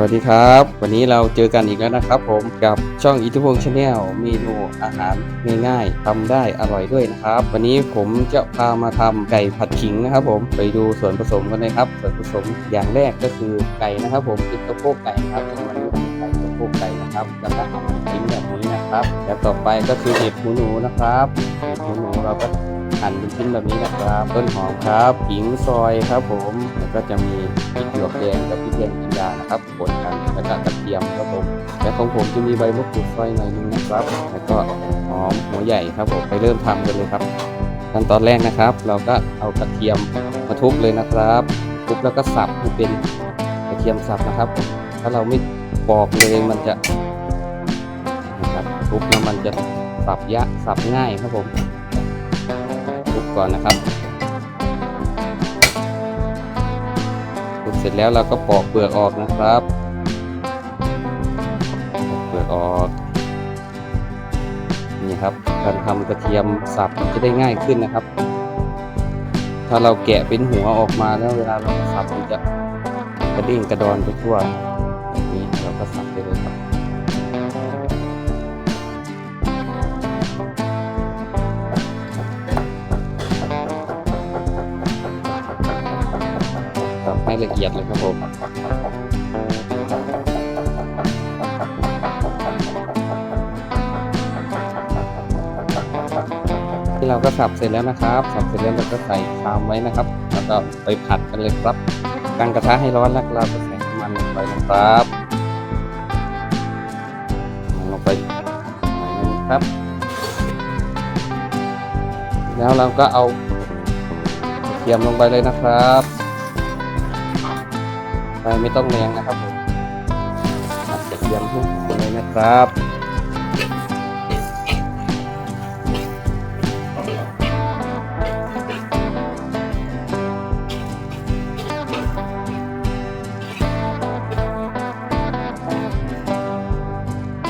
วัสดีครับ วันนี้เราเจอกันอีกแล้วนะครับผมกับช่องอิทธิพงษ์ชาแนลเมนูอาหารง่ายๆทำได้อร่อยด้วยนะครับ วันนี้ผมจะพามาทำไก่ผัดขิงนะครับ ผมไปดูส่วนผสมกันเลยครับ ส่วนผสมอย่างแรกก็คือไก่นะครับ ผมเป็นสะโพกไก่นะครับเป็นมันไก่สะโพกไก่นะครับแล้วก็หั่นชิ้นแบบนี้นะครับ แล้วต่อไปก็คือเห็ดหูหนูนะครับเห็ดหูหนูเราก็ หั่นเป็นชิ้นแบบนี้นะครับ ต้นหอมครับขิงซอยครับผมแล้วก็จะมีพริกหยวกแดงและพริกแดงจินดานะครับป่นกันแล้วก็กระเทียมครับผมและของผมจะมีใบมะกรูดซอยหน่อยนึงนะครับ แล้วก็หอมหัวใหญ่ครับผมไปเริ่มทำกันเลยครับขั้นตอนแรกนะครับ เราก็เอากระเทียมมาทุบเลยนะครับทุบแล้วก็สับให้เป็นกระเทียมสับนะครับ ถ้าเราไม่ปอกเลยมันจะนะครับทุบแล้วมันจะสับยะสับง่ายครับผม ก่อนนะครับทุบเสร็จแล้วเราก็ปอกเปลือกออกนะครับปอกเปลือกออกนี่ครับการทำกระเทียมสับจะได้ง่ายขึ้นนะครับ ถ้าเราแกะเป็นหัวออกมาแล้วเวลาเราสับมันจะกระเด้งกระดอนไปทั่วแบบนี้เราก็สับไปเลยครับ ให้ละเอียดเลยครับผมที่เราก็สับเสร็จแล้วนะครับสับเสร็จแล้วเราก็ใส่ชามไว้นะครับ แล้วก็ไปผัดกันเลยครับตั้งกระทะให้ร้อนแล้วเราก็ใส่น้ำมันลงไปนะครับนำมันลงไปหน่อยนึงครับ แล้วเราก็เอากระเทียมลงไปเลยนะครับ ไฟไม่ต้องแรงนะครับผมผัดกระเทียมให้สุกเลยนะครับ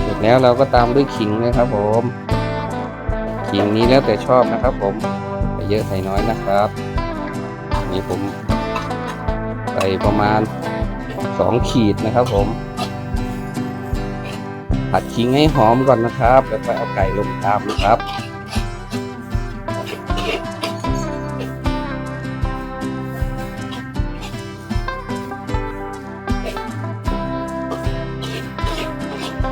เสร็จแล้วเราก็ตามด้วยขิงเลยครับ ผม ขิงนี้แล้วแต่ชอบนะครับ ผมใส่เยอะใส่น้อยนะครับ นี่ผมใส่ประมาณ สองขีดนะครับผม ผัดขิงให้หอมก่อนนะครับ แล้วก็เอาไก่ลงตามนะครับ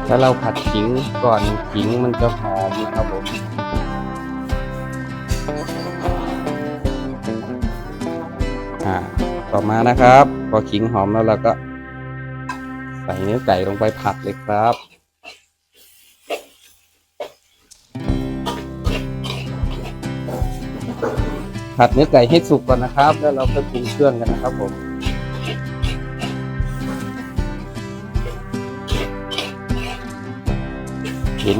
ถ้าเราผัดขิงก่อนขิงมันจะหอมนะครับผมอ่าต่อมานะครับ อขิงหอมแล้วเราก็ ใส่เนื้อไก่ลงไปผัดเลยครับผัดเนื้อไก่ให้สุกก่อนนะครับ แล้วเราค่อยปรุงเครื่องกันนะครับผม เห็น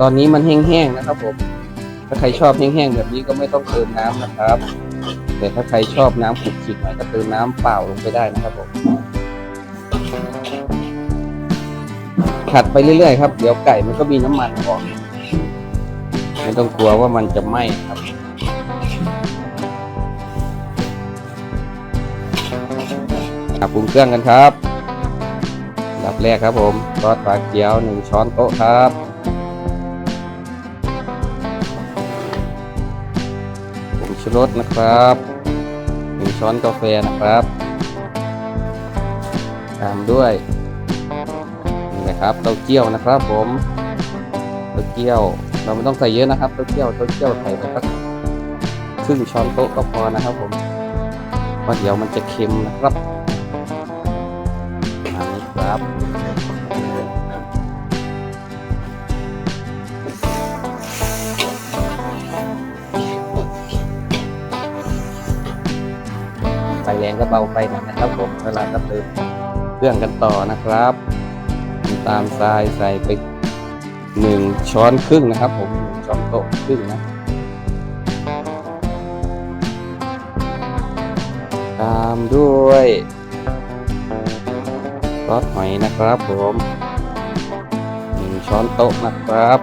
ตอนนี้มันแห้งๆนะครับผม ถ้าใครชอบแห้งๆแบบนี้ก็ไม่ต้องเติมน้ำนะครับ แต่ถ้าใครชอบน้ำขลุกขิกหน่อยก็เติมน้ำเปล่าลงไปได้นะครับผมผัดไปเรื่อยๆครับเดี๋ยวไก่มันก็มีน้ำมันออกไม่ต้องกลัวว่ามันจะไหม้ครับปรุงเครื่องกันครับดับแรกครับผมซอสปลาเกี๊ยวหนึ่งช้อนโต๊ะครับ ชูรสนะครับหนึ่งช้อนกาแฟนะครับ ตามด้วยนี่นะครับเต้าเจี้ยวนะครับผมเต้าเจี้ยว เราไม่ต้องใส่เยอะนะครับเต้าเจี้ยวเต้าเจี้ยวใส่ไปสักครึ่งช้อนโต๊ะก็พอนะครับผมเพราะเดี๋ยวมันจะเค็มนะครับประมาณนี้ครับ งก็เบาไปหน่อยนะครับผมเวลาก็เติมเครื่องกันต่อนะครับตาลทรายใส่ไปหนึ่งช้อนครึ่งนะครับผมหนึ่งช้อนโต๊ะครึ่งนะตามด้วยซอสหอยนะครับผมหนึ่งช้อนโต๊ะนะครับ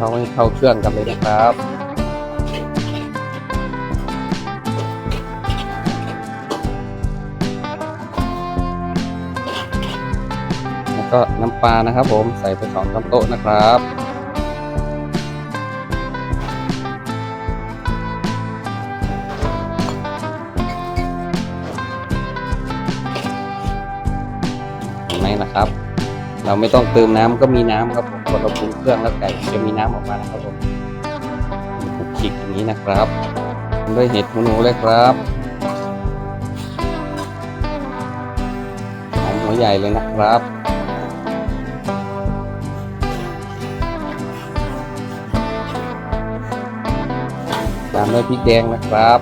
เขาให้เข้าเครื่องกันเลยนะครับแล้วก็น้ำปลานะครับ ผมใส่ไปสองช้อนโต๊ะนะครับไหมนะครับ เราไม่ต้องเติมน้ำก็มีน้ำครับผมพอเราปรุงเครื่องแล้วไก่จะมีน้ำออกมานะครับผมคลุกคิกอย่างนี้นะครับด้วยเห็ดหูหนูเลยครับหอมหัวใหญ่เลยนะครับตามด้วยพริกแดงนะครับ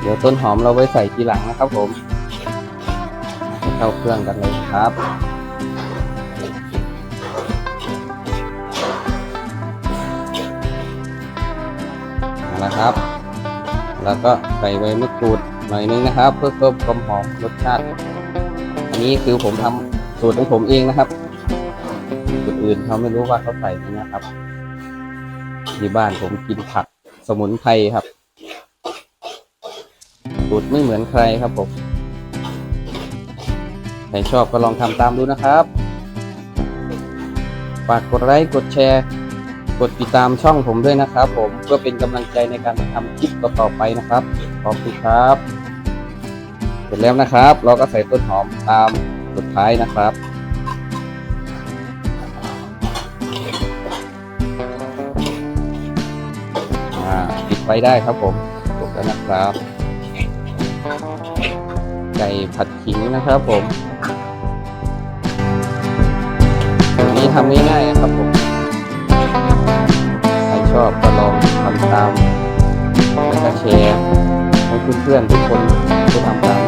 เดี๋ยวต้นหอมเราไว้ใส่ทีหลังนะครับผม เข้าเครื่องกันเลยครับเอาละครับ แล้วก็ใส่ใบมะกรูดหน่อยนึงนะครับ เพื่อเพิ่มความหอมรสชาติ อันนี้คือผมทำสูตรของผมเองนะครับสูตรอื่นเขาไม่รู้ว่าเขาใส่ไหมนะครับที่บ้านผมกินผักสมุนไพรครับสูตรไม่เหมือนใครครับผม ใครชอบก็ลองทำตามดูนะครับฝากกดไลค์กดแชร์ กดติดตามช่องผมด้วยนะครับ ผมเพื่อเป็นกำลังใจในการทำคลิปต่อๆไปนะครับ ขอบคุณครับ เสร็จแล้วนะครับ เราก็ใส่ต้นหอมตามสุดท้ายนะครับอ่าปิดไฟได้ครับผมจบแล้วนะครับ ไก่ผัดขิงนะครับผม นนี้ทำง่ายๆนะครับผม ใครชอบก็ลองทำตาม แล้วก็แชร์ให้เพื่อนๆทุกคนไปทำตาม